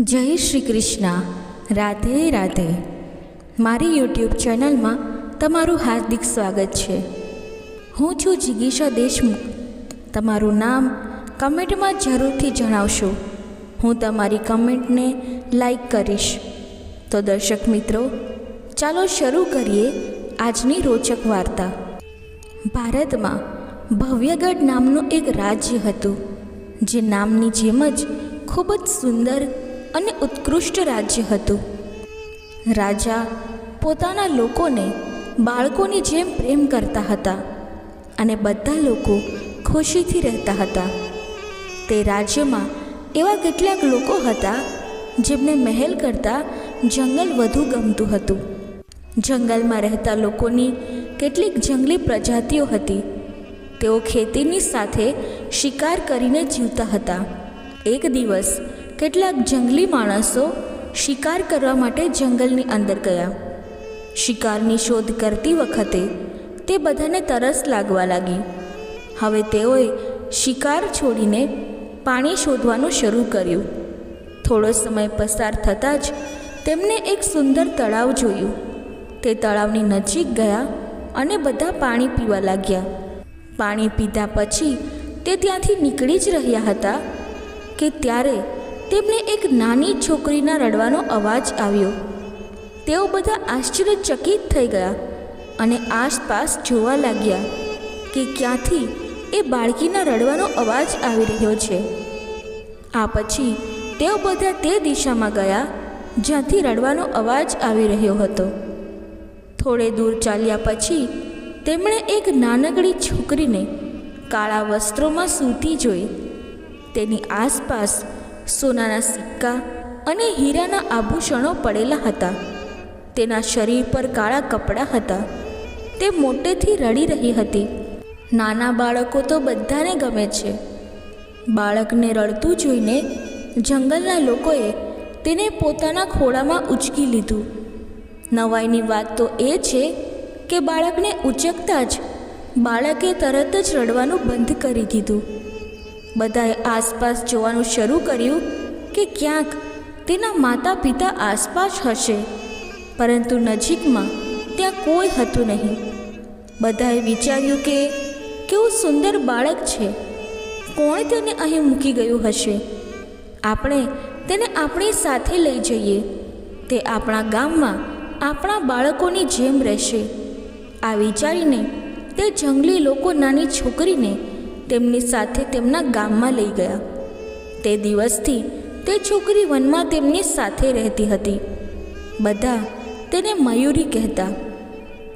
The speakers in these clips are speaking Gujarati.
જય શ્રી કૃષ્ણ. રાધે રાધે. મારી યુટ્યુબ ચેનલમાં તમારું હાર્દિક સ્વાગત છે. હું છું જિગીશા દેશમુખ. તમારું નામ કમેન્ટમાં જરૂરથી જણાવશો. હું તમારી કમેન્ટને લાઈક કરીશ. તો દર્શક મિત્રો, ચાલો શરૂ કરીએ આજની રોચક વાર્તા. ભારતમાં ભવ્યગઢ નામનું એક રાજ્ય હતું, જે નામની જેમ જ ખૂબ જ સુંદર અને ઉત્કૃષ્ટ રાજ્ય હતું. રાજા પોતાના લોકોને બાળકોની જેમ પ્રેમ કરતા હતા અને બધા લોકો ખુશીથી રહેતા હતા. તે રાજ્યમાં એવા કેટલાક લોકો હતા જેમને મહેલ કરતાં જંગલ વધુ ગમતું હતું. જંગલમાં રહેતા લોકોની કેટલીક જંગલી પ્રજાતિઓ હતી. તેઓ ખેતીની સાથે શિકાર કરીને જીવતા હતા. એક દિવસ કેટલાક જંગલી માણસો શિકાર કરવા માટે જંગલની અંદર ગયા. શિકારની શોધ કરતી વખતે તે બધાને તરસ લાગવા લાગી. હવે તેઓએ શિકાર છોડીને પાણી શોધવાનું શરૂ કર્યું. થોડો સમય પસાર થતાં જ તેમને એક સુંદર તળાવ જોયું. તે તળાવની નજીક ગયા અને બધા પાણી પીવા લાગ્યા. પાણી પીધા પછી તે ત્યાંથી નીકળી જ રહ્યા હતા કે ત્યારે તેમને એક નાની છોકરીના રડવાનો અવાજ આવ્યો. તેઓ બધા આશ્ચર્યચકિત થઈ ગયા અને આસપાસ જોવા લાગ્યા કે ક્યાંથી એ બાળકીના રડવાનો અવાજ આવી રહ્યો છે. આ પછી તેઓ બધા તે દિશામાં ગયા જ્યાંથી રડવાનો અવાજ આવી રહ્યો હતો. થોડે દૂર ચાલ્યા પછી તેમણે એક નાનકડી છોકરીને કાળા વસ્ત્રોમાં સૂતી જોઈ. તેની આસપાસ સોનાના સિક્કા અને હીરાના આભૂષણો પડેલા હતા. તેના શરીર પર કાળા કપડાં હતા. તે મોટેથી રડી રહી હતી. નાના બાળકો તો બધાને ગમે છે. બાળકને રડતું જોઈને જંગલના લોકોએ તેને પોતાના ખોળામાં ઉચકી લીધું. નવાઈની વાત તો એ છે કે બાળકને ઉચકતા જ બાળકે તરત જ રડવાનું બંધ કરી દીધું. બધાએ આસપાસ જોવાનું શરૂ કર્યું કે ક્યાંક તેના માતા પિતા આસપાસ હશે, પરંતુ નજીકમાં ત્યાં કોઈ હતું નહીં. બધાએ વિચાર્યું કે કેવું સુંદર બાળક છે. કોણે તેને અહીં મૂકી ગયું હશે? આપણે તેને આપણી સાથે લઈ જઈએ. તે આપણા ગામમાં આપણા બાળકોની જેમ રહેશે. આ વિચારીને તે જંગલી લોકો નાની છોકરીને તેમની સાથે તેમના ગામમાં લઈ ગયા. તે દિવસથી તે છોકરી વનમાં તેમની સાથે રહેતી હતી. બધા તેને મયુરી કહેતા.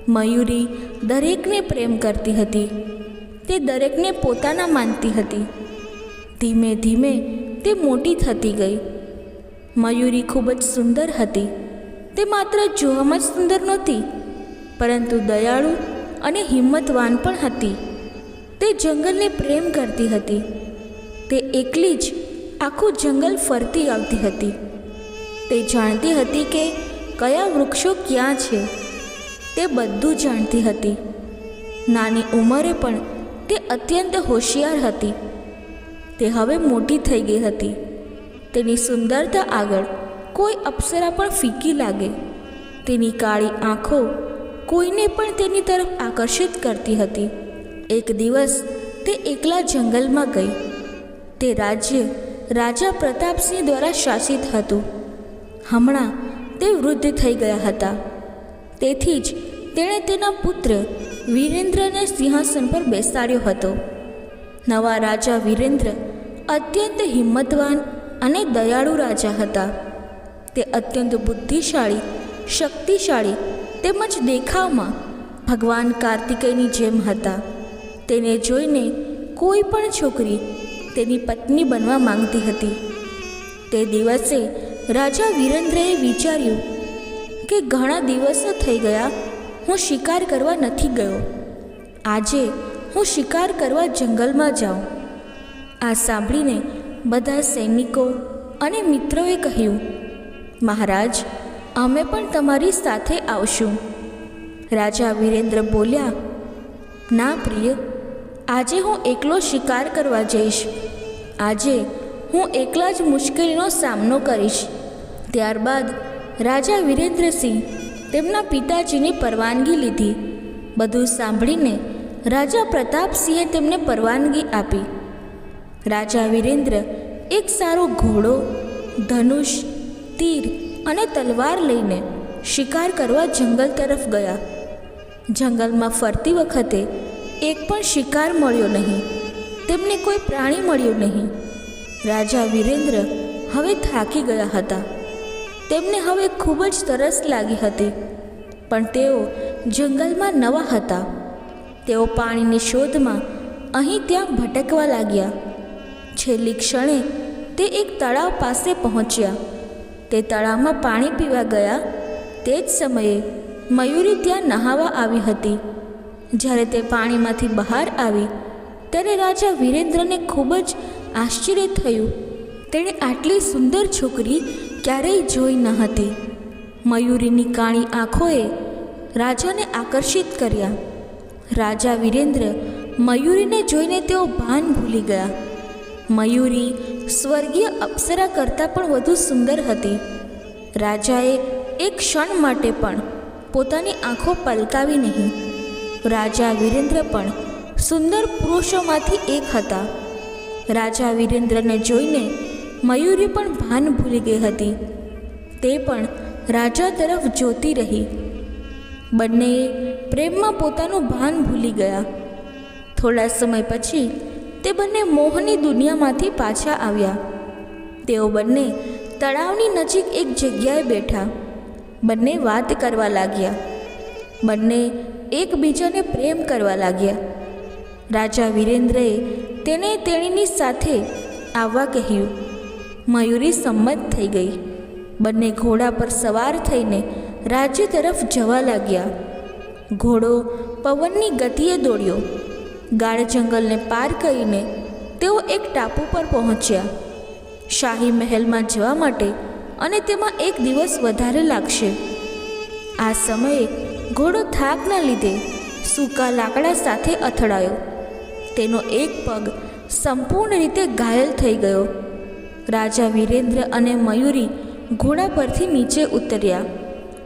મયુરી દરેકને પ્રેમ કરતી હતી. તે દરેકને પોતાના માનતી હતી. ધીમે ધીમે તે મોટી થતી ગઈ. મયુરી ખૂબ જ સુંદર હતી. તે માત્ર જોવામાં જ સુંદર નહોતી, પરંતુ દયાળુ અને હિંમતવાન પણ હતી. તે જંગલને પ્રેમ કરતી હતી. તે એકલી જ આખું જંગલ ફરતી આવતી હતી. તે જાણતી હતી કે કયા વૃક્ષો ક્યાં છે. તે બધું જાણતી હતી. નાની ઉંમરે પણ તે અત્યંત હોશિયાર હતી. તે હવે મોટી થઈ ગઈ હતી. તેની સુંદરતા આગળ કોઈ અપ્સરા પણ ફીકી લાગે. તેની કાળી આંખો કોઈને પણ તેની તરફ આકર્ષિત કરતી હતી. એક દિવસ તે એકલા જંગલમાં ગઈ. તે રાજ્ય રાજા પ્રતાપસિંહ દ્વારા શાસિત હતું. હમણાં તે વૃદ્ધ થઈ ગયા હતા. તેથી જ તેણે તેના પુત્ર વીરેન્દ્રને સિંહાસન પર બેસાડ્યો હતો. નવા રાજા વીરેન્દ્ર અત્યંત હિંમતવાન અને દયાળુ રાજા હતા. તે અત્યંત બુદ્ધિશાળી, શક્તિશાળી તેમજ દેખાવમાં ભગવાન કાર્તિકેયની જેમ હતા. તેને જોઈને કોઈ પણ છોકરી તેની પત્ની બનવા માંગતી હતી. તે દિવસે રાજા વીરેન્દ્રએ વિચાર્યું કે ઘણા દિવસો થઈ ગયા, હું શિકાર કરવા નથી ગયો. આજે હું શિકાર કરવા જંગલમાં જાઉં. આ સાંભળીને બધા સૈનિકો અને મિત્રોએ કહ્યું, મહારાજ, અમે પણ તમારી સાથે આવશું. રાજા વીરેન્દ્ર બોલ્યા, ના પ્રિય આજે હું એકલો શિકાર કરવા જઈશ. આજે હું એકલા જ મુશ્કેલીનો સામનો કરીશ. ત્યારબાદ રાજા વિરેન્દ્રસિંહ તેમના પિતાજીની પરવાનગી લીધી. બધું સાંભળીને રાજા પ્રતાપસિંહે તેમને પરવાનગી આપી. રાજા વિરેન્દ્ર એક સારો ઘોડો, ધનુષ, તીર અને તલવાર લઈને શિકાર કરવા જંગલ તરફ ગયા. જંગલમાં ફરતી વખતે એક પણ શિકાર મળ્યો નહીં. તેમને કોઈ પ્રાણી મળ્યું નહીં. રાજા વિરેન્દ્ર હવે થાકી ગયા હતા. તેમને હવે ખૂબ જ તરસ લાગી હતી. પણ તેઓ જંગલમાં નવા હતા. તેઓ પાણીની શોધમાં અહીં ત્યાં ભટકવા લાગ્યા. છેલ્લી ક્ષણે તે એક તળાવ પાસે પહોંચ્યા. તે તળાવમાં પાણી પીવા ગયા. તે જ સમયે મયુરી ત્યાં નહાવા આવી હતી. જ્યારે તે પાણીમાંથી બહાર આવી, ત્યારે રાજા વિરેન્દ્રને ખૂબ જ આશ્ચર્ય થયું. તેણે આટલી સુંદર છોકરી ક્યારેય જોઈ ન હતી. મયુરીની કાળી આંખોએ રાજાને આકર્ષિત કર્યા. રાજા વિરેન્દ્ર મયુરીને જોઈને તેઓ ભાન ભૂલી ગયા. મયુરી સ્વર્ગીય અપ્સરા કરતાં પણ વધુ સુંદર હતી. રાજાએ એક ક્ષણ માટે પણ પોતાની આંખો પલકાવી નહીં. રાજા વિરેન્દ્ર પણ સુંદર પુરુષોમાંથી એક હતા. રાજા વિરેન્દ્રને જોઈને મયુરી પણ ભાન ભૂલી ગઈ હતી. તે પણ રાજા તરફ જોતી રહી. બંનેએ પ્રેમમાં પોતાનું ભાન ભૂલી ગયા. થોડા સમય પછી તે બંને મોહની દુનિયામાંથી પાછા આવ્યા. તેઓ બંને તળાવની નજીક એક જગ્યાએ બેઠા. બંને વાત કરવા લાગ્યા. બંને એકબીજાને પ્રેમ કરવા લાગ્યા. રાજા વિરેન્દ્રએ તેને તેણીની સાથે આવવા કહ્યું. મયુરી સંમત થઈ ગઈ. બંને ઘોડા પર સવાર થઈને રાજ્ય તરફ જવા લાગ્યા. ઘોડો પવનની ગતિએ દોડ્યો. ગાઢ જંગલને પાર કરીને તેઓ એક ટાપુ પર પહોંચ્યા. શાહી મહેલમાં જવા માટે અને તેમાં એક દિવસ વધારે લાગશે. આ સમયે ઘોડો થાકના લીધે સૂકા લાકડા સાથે અથડાયો. તેનો એક પગ સંપૂર્ણ રીતે ઘાયલ થઈ ગયો. રાજા વિરેન્દ્ર અને મયુરી ઘોડા પરથી નીચે ઉતર્યા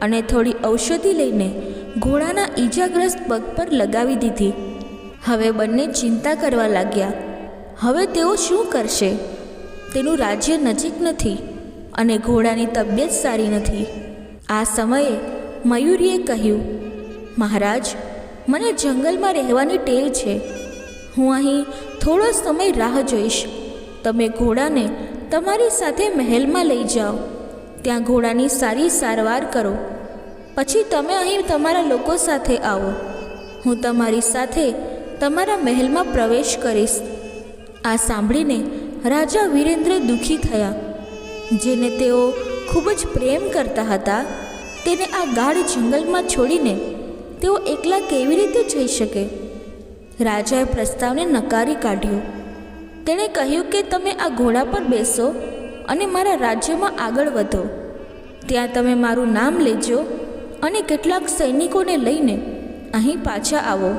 અને થોડી ઔષધિ લઈને ઘોડાના ઈજાગ્રસ્ત પગ પર લગાવી દીધી. હવે બંને ચિંતા કરવા લાગ્યા. હવે તેઓ શું કરશે? તેનું રાજ્ય નજીક નથી અને ઘોડાની તબિયત સારી નથી. આ સમયે મયુરીએ કહ્યું, મહારાજ, મને જંગલમાં રહેવાની ટેવ છે. હું અહીં થોડો સમય રાહ જોઈશ. તમે ઘોડાને તમારી સાથે મહેલમાં લઈ જાઓ. ત્યાં ઘોડાની સારી સારવાર કરો. પછી તમે અહીં તમારા લોકો સાથે આવો. હું તમારી સાથે તમારા મહેલમાં પ્રવેશ કરીશ. આ સાંભળીને રાજા વીરેન્દ્ર દુઃખી થયા, જેને તેઓ ખૂબ જ પ્રેમ કરતા હતા. તેને આ ગાઢ જંગલમાં છોડીને તેઓ એકલા કેવી રીતે જઈ શકે? રાજાએ પ્રસ્તાવને નકારી કાઢ્યો. તેણે કહ્યું કે તમે આ ઘોડા પર બેસો અને મારા રાજ્યમાં આગળ વધો. ત્યાં તમે મારું નામ લેજો અને કેટલાક સૈનિકોને લઈને અહીં પાછા આવો.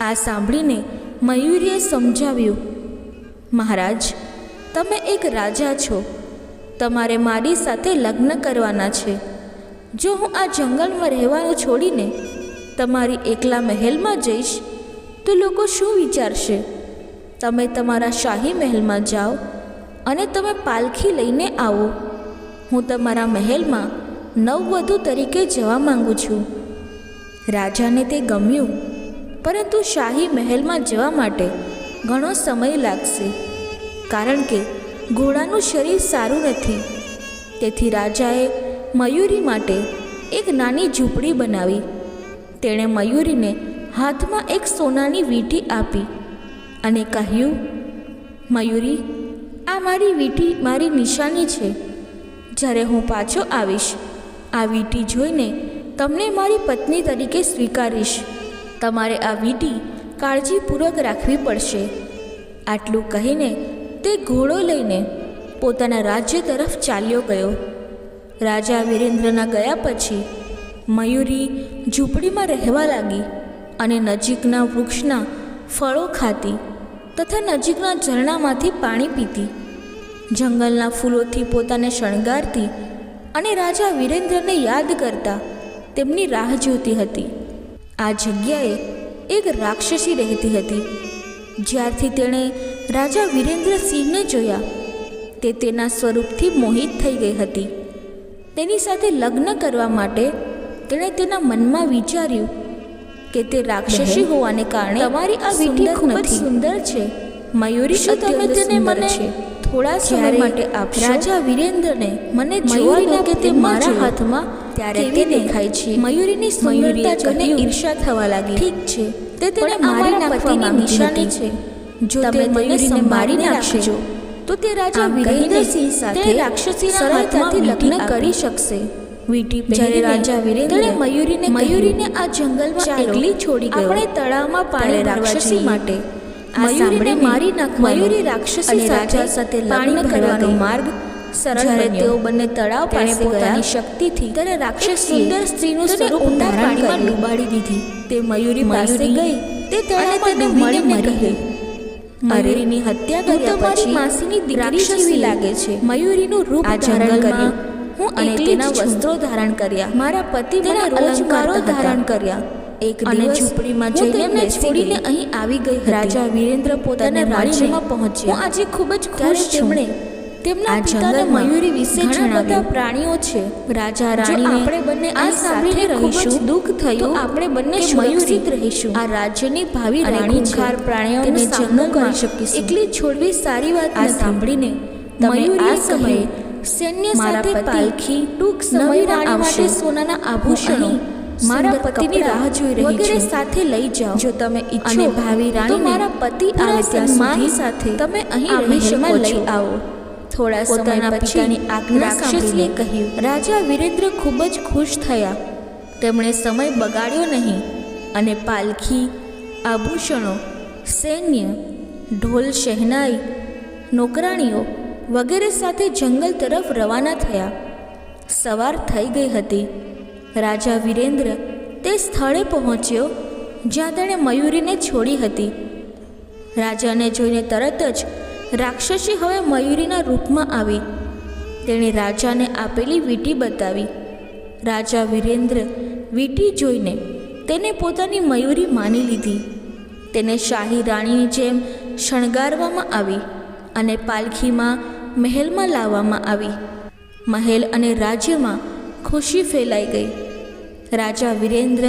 આ સાંભળીને મયુરીએ સમજાવ્યું, મહારાજ, તમે એક રાજા છો. તમારે મારી સાથે લગ્ન કરવાના છે. જો હું આ જંગલમાં રહેવાનું છોડીને તમારી એકલા મહેલમાં જઈશ, તો લોકો શું વિચારશે? તમે તમારા શાહી મહેલમાં જાઓ અને તમે પાલખી લઈને આવો. હું તમારા મહેલમાં નવવધુ તરીકે જવા માંગુ છું. રાજાને તે ગમ્યું, પરંતુ શાહી મહેલમાં જવા માટે ઘણો સમય લાગશે, કારણ કે ઘોડાનું શરીર સારું નથી. તેથી રાજાએ મયુરી માટે એક નાની ઝૂંપડી બનાવી. તેણે મયુરીને હાથમાં એક સોનાની વીંટી આપી અને કહ્યું, મયુરી, આ મારી વીંટી મારી નિશાની છે. જ્યારે હું પાછો આવીશ, આ વીંટી જોઈને તમને મારી પત્ની તરીકે સ્વીકારીશ. તમારે આ વીંટી કાળજીપૂર્વક રાખવી પડશે. આટલું કહીને તે ઘોડો લઈને પોતાના રાજ્ય તરફ ચાલ્યો ગયો. રાજા વિરેન્દ્રના ગયા પછી મયુરી ઝૂંપડીમાં રહેવા લાગી અને નજીકના વૃક્ષના ફળો ખાતી તથા નજીકના ઝરણામાંથી પાણી પીતી. જંગલના ફૂલોથી પોતાને શણગારતી અને રાજા વિરેન્દ્રને યાદ કરતા તેમની રાહ જોતી હતી. આ જગ્યાએ એક રાક્ષસી રહેતી હતી. જ્યારથી તેણે રાજા વિરેન્દ્રસિંહને જોયા, તે તેના સ્વરૂપથી મોહિત થઈ ગઈ હતી. તેની સાથે લગ્ન કરવા માટે તેણે તેના મનમાં વિચાર્યું કે તે રાક્ષસી હોવાને કારણે તમારી આ વીંટી ખૂબ જ સુંદર છે. મયુરી શું તમે તેને મને થોડા સમય માટે આપશો? રાજા વિરેન્દ્રને મને જોવા દો કે તે મારા હાથમાં ત્યારે તે દેખાય છે. મયુરીની સુંદરતા જોઈને ઈર્ષા થવા લાગી. ઠીક છે તે તેને મારી નાખવાની નિશાની છે. જો તમે મયુરીને મારી નાખશો તો તે રાજા વિરેન્દ્રસિંહ સાથે રાક્ષસીના હાથમાંથી લગ્ન કરી શકશે. વીટી જ્યારે રાજા વિરેન્દ્ર મયુરીને મયુરીને આ જંગલમાં એકલી છોડી ગયો. આપણે તળાવમાં પાણી રાક્ષસી માટે. મયુરીને મારી નાખ મયુરી રાક્ષસી રાજા સાથે લગ્ન કરવાનો માર્ગ જ્યારે તેઓ બંને તળાવ પાસે પોતાની શક્તિથી ત્યારે રાક્ષસ સુંદર સ્ત્રીનું સ્વરૂપ ઊંડા પાણીમાં ડૂબાડી દીધી. તે મયુરી પાસે ગઈ. તે તળાવમાં ડૂબીને મરી ગઈ. મયુરીની હત્યા કર્યા પછી માસીની દીકરી જેવી લાગે છે. મયુરીનું રૂપ ધારણ કર્યું. હું અને તેના વસ્ત્રો ધારણ કર્યા. મારા પતિ મને અલંકારો ધારણ કર્યા. એક અને ઝૂંપડીમાં જઈને મેં છોડીને અહીં આવી ગઈ રાજા વિરેન્દ્ર પોતાના રાજ્યમાં પહોંચ્યા. આજે ખૂબ જ ખુશ છું. તેમના પિતાને મયુરી વિશે ઘણા બધા પ્રાણીઓ છે. રાજા રાણી આપણે બંને આ સાંભળીને રહીશું દુઃખ થયું આપણે બંને મયુરિત રહીશું. આ રાજ્યની ભાવિ રાણી ચાર પ્રાણીઓને જન્મ કરી શકીશું. એટલી છોડવી સારી વાત આ સાંભળીને મયુરી આ સમયે સૈન્ય સાથે પાલખી ટૂંક સમય રાણી માટે સોનાના આભૂષણો મારા પતિની રાહ જોઈ રહી વગેરે સાથે લઈ જાઓ. જો તમે ઈચ્છો ભાવિ રાણી મારા પતિ આવે ત્યાં સુધી સાથે તમે અહીં રહેશમાં લઈ આવો. થોડા સમય પછીની આજ્ઞા કહ્યું રાજા વિરેન્દ્ર ખૂબ જ ખુશ થયા. તેમણે સમય બગાડ્યો નહીં અને પાલખી આભૂષણો સૈન્ય ઢોલ શહેનાઈ નોકરાણીઓ વગેરે સાથે જંગલ તરફ રવાના થયા. સવાર થઈ ગઈ હતી. રાજા વિરેન્દ્ર તે સ્થળે પહોંચ્યો જ્યાં તેણે મયુરીને છોડી હતી. રાજાને જોઈને તરત જ રાક્ષસી હવે મયુરીના રૂપમાં આવી. તેણે રાજાને આપેલી વીંટી બતાવી. રાજા વિરેન્દ્ર વીંટી જોઈને તેને પોતાની મયુરી માની લીધી. તેને શાહી રાણીની જેમ શણગારવામાં આવી અને પાલખીમાં મહેલમાં લાવવામાં આવી. મહેલ અને રાજ્યમાં ખુશી ફેલાઈ ગઈ. રાજા વિરેન્દ્ર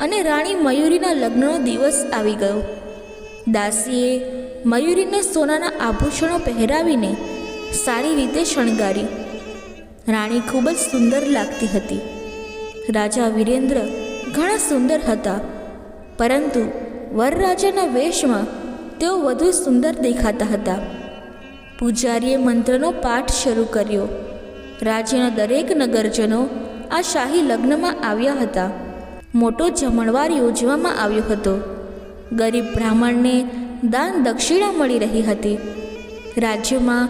અને રાણી મયુરીના લગ્નનો દિવસ આવી ગયો. દાસીએ મયુરીને સોનાના આભૂષણો પહેરાવીને સારી રીતે શણગારી. રાણી ખૂબ જ સુંદર લાગતી હતી. રાજા વિરેન્દ્ર ઘણા સુંદર હતા, પરંતુ વરરાજાના વેશમાં તેઓ વધુ સુંદર દેખાતા હતા. પૂજારીએ મંત્રનો પાઠ શરૂ કર્યો. રાજ્યના દરેક નગરજનો આ શાહી લગ્નમાં આવ્યા હતા. મોટો જમણવાર યોજવામાં આવ્યો હતો. ગરીબ બ્રાહ્મણને દાન દક્ષિણા મળી રહી હતી. રાજ્યમાં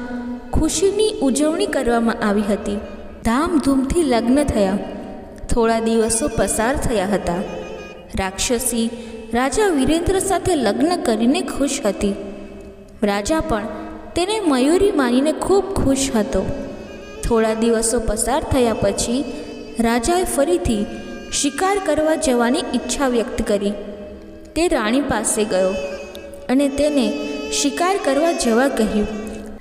ખુશીની ઉજવણી કરવામાં આવી હતી. ધામધૂમથી લગ્ન થયા. થોડા દિવસો પસાર થયા હતા. રાક્ષસી રાજા વિરેન્દ્ર સાથે લગ્ન કરીને ખુશ હતી. રાજા પણ તેને મયુરી માનીને ખૂબ ખુશ હતો. થોડા દિવસો પસાર થયા પછી રાજાએ ફરીથી શિકાર કરવા જવાની ઈચ્છા વ્યક્ત કરી. તે રાણી પાસે ગયો. અને તેને શિકાર કરવા જવા કહ્યું.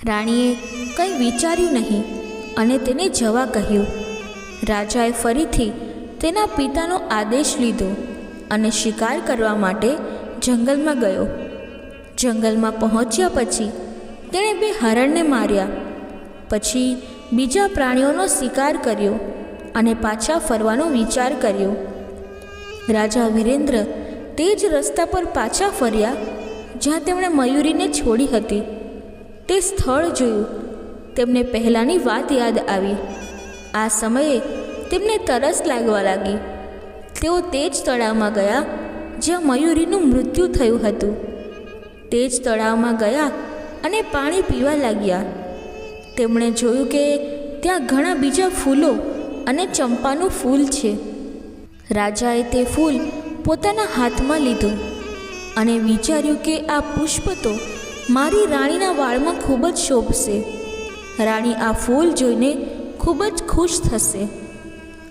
રાણીએ કંઈ વિચાર્યું નહીં અને તેને જવા કહ્યું. રાજાએ ફરીથી તેના પિતાનો આદેશ લીધો અને શિકાર કરવા માટે જંગલમાં ગયો. જંગલમાં પહોંચ્યા પછી તેણે બે હરણને માર્યા. પછી બીજા પ્રાણીઓનો શિકાર કર્યો અને પાછા ફરવાનો વિચાર કર્યો. રાજા વિરેન્દ્ર તે જ રસ્તા પર પાછા ફર્યા જ્યાં તેમણે મયુરીને છોડી હતી, તે સ્થળ જોયું. તેમને પહેલાંની વાત યાદ આવી. આ સમયે તેમને તરસ લાગવા લાગી. તેઓ તે જ તળાવમાં ગયા જ્યાં મયુરીનું મૃત્યુ થયું હતું. તે જ તળાવમાં ગયા અને પાણી પીવા લાગ્યા. તેમણે જોયું કે ત્યાં ઘણા બીજા ફૂલો અને ચંપાનું ફૂલ છે. રાજાએ તે ફૂલ પોતાના હાથમાં લીધું. અને વિચાર્યું કે આ પુષ્પ તો મારી રાણીના વાળમાં ખૂબ જ શોભશે. રાણી આ ફૂલ જોઈને ખૂબ જ ખુશ થશે.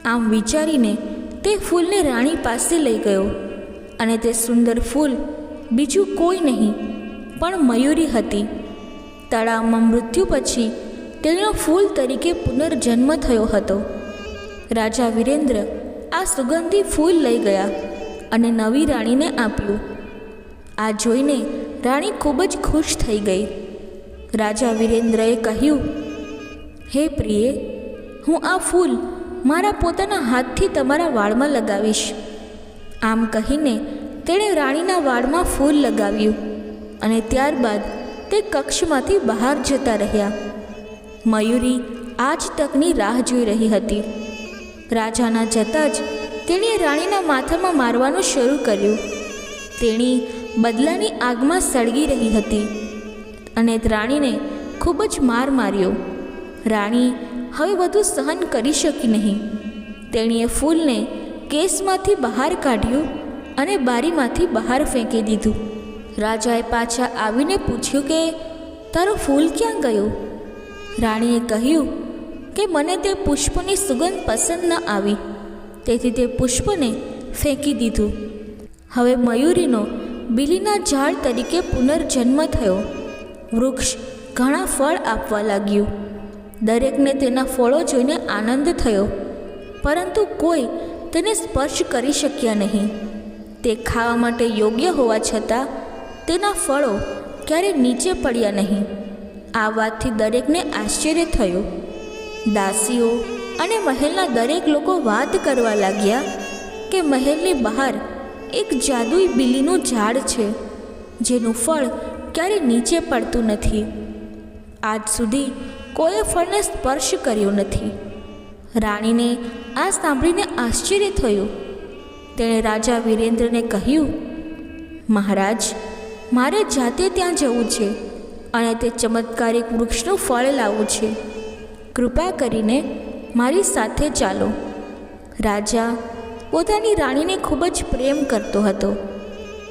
આમ વિચારીને તે ફૂલને રાણી પાસે લઈ ગયો અને તે સુંદર ફૂલ બીજું કોઈ નહીં, પણ મયુરી હતી. તળાવમાં મૃત્યુ પછી તેનો ફૂલ તરીકે પુનર્જન્મ થયો હતો. રાજા વિરેન્દ્ર આ સુગંધી ફૂલ લઈ ગયા અને નવી રાણીને આપ્યું. આ જોઈને રાણી ખૂબ જ ખુશ થઈ ગઈ. રાજા વિરેન્દ્રએ કહ્યું, હે પ્રિય, હું આ ફૂલ મારા પોતાના હાથથી તમારા વાળમાં લગાવીશ. આમ કહીને તેણે રાણીના વાળમાં ફૂલ લગાવ્યું અને ત્યારબાદ તે કક્ષમાંથી બહાર જતા રહ્યા. મયુરી આ જ તકની રાહ જોઈ રહી હતી. રાજાના જતાં જ તેણે રાણીના માથામાં મારવાનું શરૂ કર્યું. તેણી બદલાની આગમાં સળગી રહી હતી અને રાણીને ખૂબ જ માર માર્યો. રાણી હવે વધુ સહન કરી શકી નહીં. તેણીએ ફૂલને કેસમાંથી બહાર કાઢ્યું અને બારીમાંથી બહાર ફેંકી દીધું. રાજાએ પાછા આવીને પૂછ્યું કે, તારું ફૂલ ક્યાં ગયું? રાણીએ કહ્યું કે, મને તે પુષ્પની સુગંધ પસંદ ન આવી. તેથી તે પુષ્પને ફેંકી દીધું. હવે મયુરીનો બીલીના ઝાડ તરીકે પુનર્જન્મ થયો. વૃક્ષ ઘણા ફળ આપવા લાગ્યું. દરેકને તેના ફળો જોઈને આનંદ થયો. પરંતુ કોઈ તેને સ્પર્શ કરી શક્યા નહીં. તે ખાવા માટે યોગ્ય હોવા છતાં તેના ફળો ક્યારે નીચે પડ્યા નહીં. આ વાતથી દરેકને આશ્ચર્ય થયું. દાસીઓ અને મહેલના દરેક લોકો વાત કરવા લાગ્યા કે મહેલની બહાર એક જાદુઈ બિલીનું ઝાડ છે, જેનું ફળ ક્યારે નીચે પડતું નથી. આજ સુધી કોઈએ ફળને સ્પર્શ કર્યો નથી. રાણીને આ સાંભળીને આશ્ચર્ય થયું. તેણે રાજા વિરેન્દ્રને કહ્યું, મહારાજ, મારે જાતે ત્યાં જવું છે અને તે ચમત્કારિક વૃક્ષનું ફળ લાવવું છે. કૃપા કરીને મારી સાથે ચાલો. રાજા પોતાની રાણીને ખૂબ જ પ્રેમ કરતો હતો.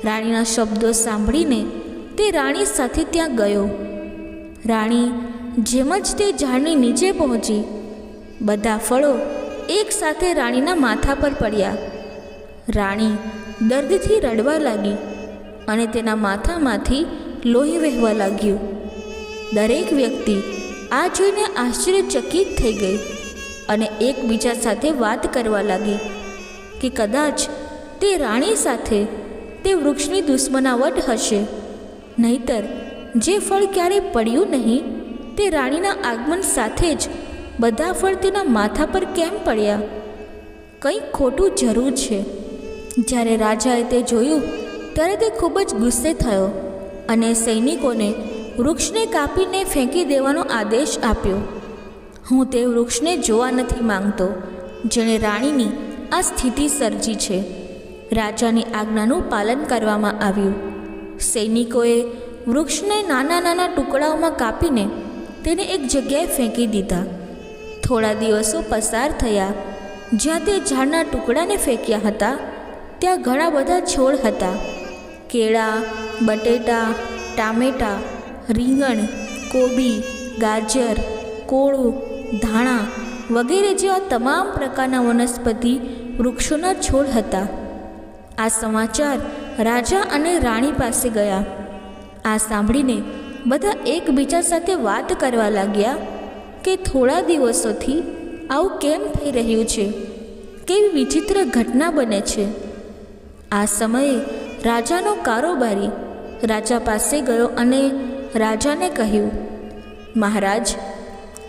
રાણીના શબ્દો સાંભળીને તે રાણી સાથે ત્યાં ગયો. રાણી, જેમ જ તે ઝાડની નીચે પહોંચી, બધા ફળો એકસાથે રાણીના માથા પર પડ્યા. રાણી દર્દથી રડવા લાગી અને તેના માથામાંથી લોહી વહેવા લાગ્યું. દરેક વ્યક્તિ આ જોઈને આશ્ચર્યચકિત થઈ ગઈ અને એકબીજા સાથે વાત કરવા લાગી. કે કદાચ તે રાણી સાથે તે વૃક્ષની દુશ્મનાવટ હશે. નહીતર જે ફળ ક્યારેય પડ્યું નહીં, તે રાણીના આગમન સાથે જ બધા ફળ તેના માથા પર કેમ પડ્યા? કંઈક ખોટું જરૂર છે. જ્યારે રાજાએ તે જોયું, ત્યારે તે ખૂબ જ ગુસ્સે થયો અને સૈનિકોને વૃક્ષને કાપીને ફેંકી દેવાનો આદેશ આપ્યો. હું તે વૃક્ષને જોવા નથી માંગતો, જેણે રાણીની આ સ્થિતિ સર્જી છે. રાજાની આજ્ઞાનું પાલન કરવામાં આવ્યું. સૈનિકોએ વૃક્ષને નાના નાના ટુકડાઓમાં કાપીને તેને એક જગ્યાએ ફેંકી દીધા. થોડા દિવસો પસાર થયા. જ્યાં તે ઝાડના ટુકડાને ફેંક્યા હતા, ત્યાં ઘણા બધા છોડ હતા. કેળા, બટેટા, ટામેટા, રીંગણ, કોબી, ગાજર, કોળું, ધાણા વગેરે જેવા તમામ પ્રકારના વનસ્પતિ વૃક્ષોના છોડ હતા. આ સમાચાર રાજા અને રાણી પાસે ગયા. આ સાંભળીને બધા એકબીજા સાથે વાત કરવા લાગ્યા કે થોડા દિવસોથી આવું કેમ થઈ રહ્યું છે? કેવી વિચિત્ર ઘટના બને છે? આ સમયે રાજાનો કારોબારી રાજા પાસે ગયો અને રાજાને કહ્યું, મહારાજ,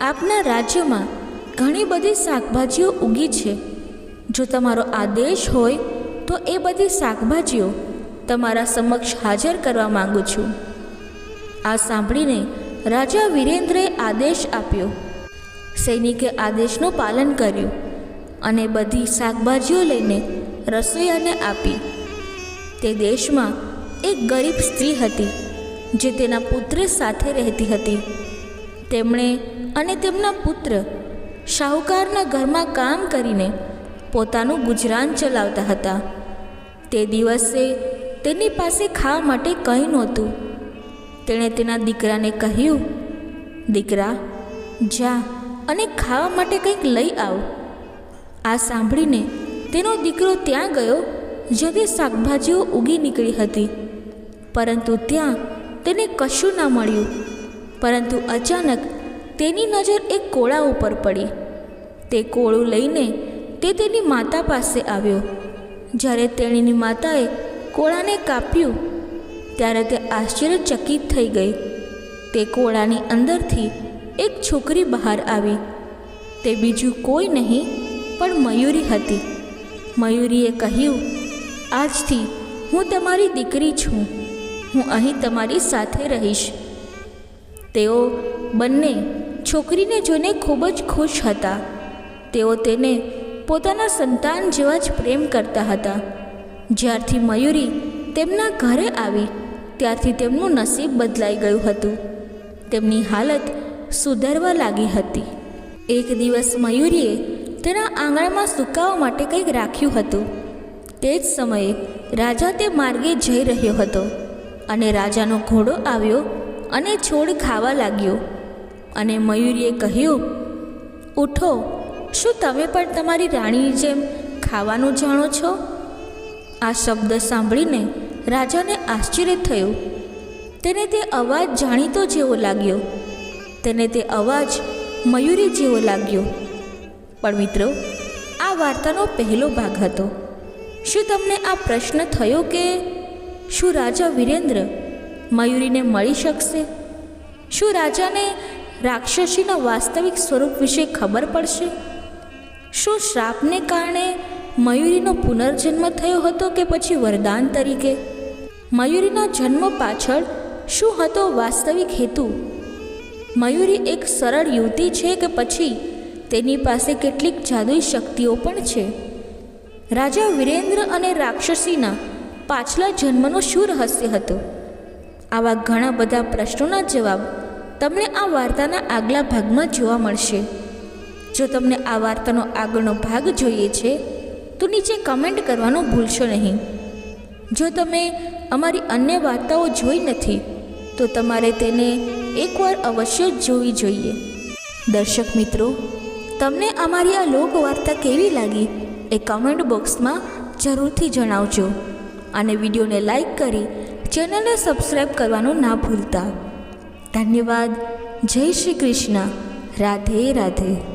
આપના રાજ્યમાં ઘણી બધી શાકભાજીઓ ઉગી છે. જો તમારો આદેશ હોય, તો એ બધી શાકભાજીઓ તમારા સમક્ષ હાજર કરવા માંગુ છું. આ સાંભળીને રાજા વિરેન્દ્રએ આદેશ આપ્યો. સૈનિકે આદેશનું પાલન કર્યું અને બધી શાકભાજીઓ લઈને રસોઈયાને આપી. તે દેશમાં એક ગરીબ સ્ત્રી હતી, જે તેના પુત્ર સાથે રહેતી હતી. તેમણે અને તેમના પુત્ર શાહુકારના ઘરમાં કામ કરીને પોતાનું ગુજરાન ચલાવતા હતા. તે દિવસે તેની પાસે ખાવા માટે કંઈ નહોતું. તેણે તેના દીકરાને કહ્યું, દીકરા, જા અને ખાવા માટે કંઈક લઈ આવ. આ સાંભળીને તેનો દીકરો ત્યાં ગયો, જ્યાંથી શાકભાજીઓ ઉગી નીકળી હતી. પરંતુ ત્યાં તેને કશું ના મળ્યું. પરંતુ અચાનક તેની નજર એક કોળા ઉપર પડી. તે કોળું લઈને તે તેની માતા પાસે આવ્યો. જ્યારે તેણીની માતાએ કોળાને કાપ્યું, ત્યારે તે આશ્ચર્યચકિત થઈ ગઈ. તે કોળાની અંદરથી એક છોકરી બહાર આવી. તે બીજું કોઈ નહીં, પણ મયુરી હતી. મયુરીએ કહ્યું, આજથી હું તમારી દીકરી છું. હું અહીં તમારી સાથે રહીશ. તેઓ બંને છોકરીને જોઈને ખૂબ જ ખુશ હતા. તેઓ તેને પોતાના સંતાન જેવા જ પ્રેમ કરતા હતા. જ્યારથી મયુરી તેમના ઘરે આવી, ત્યારથી તેમનું નસીબ બદલાઈ ગયું હતું. તેમની હાલત સુધરવા લાગી હતી. એક દિવસ મયુરીએ તેના આંગણામાં સુકાવા માટે કંઈક રાખ્યું હતું. તે જ સમયે રાજા તે માર્ગે જઈ રહ્યો હતો અને રાજાનો ઘોડો આવ્યો અને છોડ ખાવા લાગ્યો. અને મયુરીએ કહ્યું, ઉઠો. શું તમે પણ તમારી રાણીની જેમ ખાવાનું જાણો છો? આ શબ્દ સાંભળીને રાજાને આશ્ચર્ય થયું. તેને તે અવાજ જાણીતો જેવો લાગ્યો. તેને તે અવાજ મયુરી જેવો લાગ્યો. પણ મિત્રો, આ વાર્તાનો પહેલો ભાગ હતો. શું તમને આ પ્રશ્ન થયો કે શું રાજા વિરેન્દ્ર મયુરીને મળી શકશે? શું રાજાને રાક્ષસીના વાસ્તવિક સ્વરૂપ વિશે ખબર પડશે? શું શ્રાપને કારણે મયુરીનો પુનર્જન્મ થયો હતો કે પછી વરદાન તરીકે? મયુરીના જન્મ પાછળ શું હતો વાસ્તવિક હેતુ? મયુરી એક સરળ યુવતી છે કે પછી તેની પાસે કેટલીક જાદુઈ શક્તિઓ પણ છે? રાજા વિરેન્દ્ર અને રાક્ષસીના પાછલા જન્મનો શું રહસ્ય હતો? આવા ઘણા બધા પ્રશ્નોના જવાબ તમને આ વાર્તાના આગલા ભાગમાં જોવા મળશે. જો તમને આ વાર્તાનો આગળનો ભાગ જોઈએ છે, તો નીચે કમેન્ટ કરવાનું ભૂલશો નહીં. જો તમે અમારી અન્ય વાર્તાઓ જોઈ નથી, તો તમારે તેને એકવાર અવશ્ય જોવી જોઈએ. દર્શક મિત્રો, તમને અમારી આ લોક વાર્તા કેવી લાગી એ કમેન્ટ બોક્સમાં જરૂરથી જણાવજો. અને વિડીયોને લાઈક કરી ચેનલને સબસ્ક્રાઈબ કરવાનું ના ભૂલતા. ધન્યવાદ. જય શ્રી કૃષ્ણ. રાધે રાધે.